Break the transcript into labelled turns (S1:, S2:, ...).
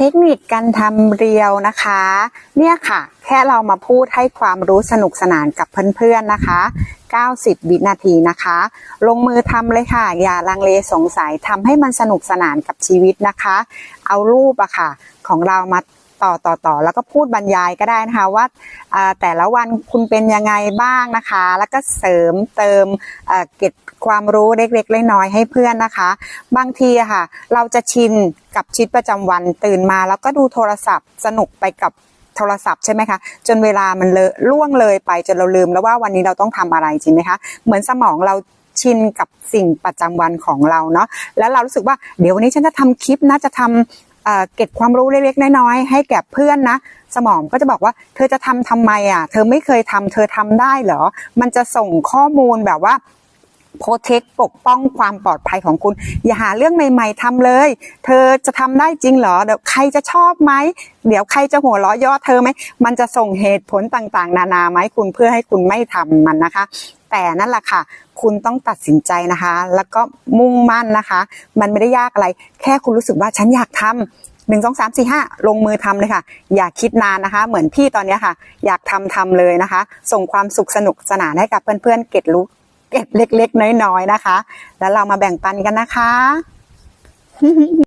S1: เทคนิคการทำเรียวนะคะ เนี่ยค่ะ แค่เรามาพูดให้ความรู้สนุกสนานกับเพื่อนๆนะคะ 90 วินาทีนะคะ ลงมือทำเลยค่ะ อย่าลังเลสงสัยทำให้มันสนุกสนานกับชีวิตนะคะ เอารูปอะค่ะ ของเรามา ต่อต่อต่อแล้วก็พูดบรรยายก็ได้นะคะว่าแต่ละวันคุณเป็นยังไงบ้างนะคะ แล้วก็เสริมเติมเก็บความรู้เล็กๆน้อยๆให้เพื่อนนะคะ บางทีค่ะ เราจะชินกับชีวิตประจำวันตื่นมา แล้วก็ดูโทรศัพท์สนุกไปกับโทรศัพท์ใช่ไหมคะจนเวลามันเลอะล่วงเลยไปจนเราลืมแล้วว่าวันนี้เราต้องทำอะไรจริงไหมคะเหมือนสมองเราชินกับสิ่งประจำวันของเราเนาะแล้วเรารู้สึกว่าเดี๋ยววันนี้ฉันจะทำคลิปนะจะทำ เก็บความรู้เล็กๆน้อยๆให้แก่เพื่อนนะ สมองก็จะบอกว่า เธอจะทำทำไมอะ เธอไม่เคยทำเธอทำได้เหรอ มันจะส่งข้อมูลแบบว่า โปรเทคปกป้องความปลอดภัยของคุณ อย่าหาเรื่องใหม่ ๆทำเลย เธอจะทำได้จริงเหรอเดี๋ยวใครจะชอบไหมเดี๋ยวใครจะหัวเราะย่อเธอไหมมันจะส่งเหตุผลต่างๆ นานาไหมคุณเพื่อให้คุณไม่ทำมันนะคะ แต่นั่นแหละค่ะ คุณต้องตัดสินใจนะคะ แล้วก็มุ่งมั่นนะคะ มันไม่ได้ยากอะไร แค่คุณรู้สึกว่าฉันอยากทำหนึ่งสองสามสี่ห้าลงมือทำเลยค่ะ อย่าคิดนานนะคะ เหมือนพี่ตอนนี้ค่ะ อยากทำทำเลยนะคะ ส่งความสุขสนุกสนานให้กับเพื่อนๆเก็ดรู้ เก็บเล็ก ๆ น้อยๆนะคะ แล้วเรามาแบ่งปันกันนะคะ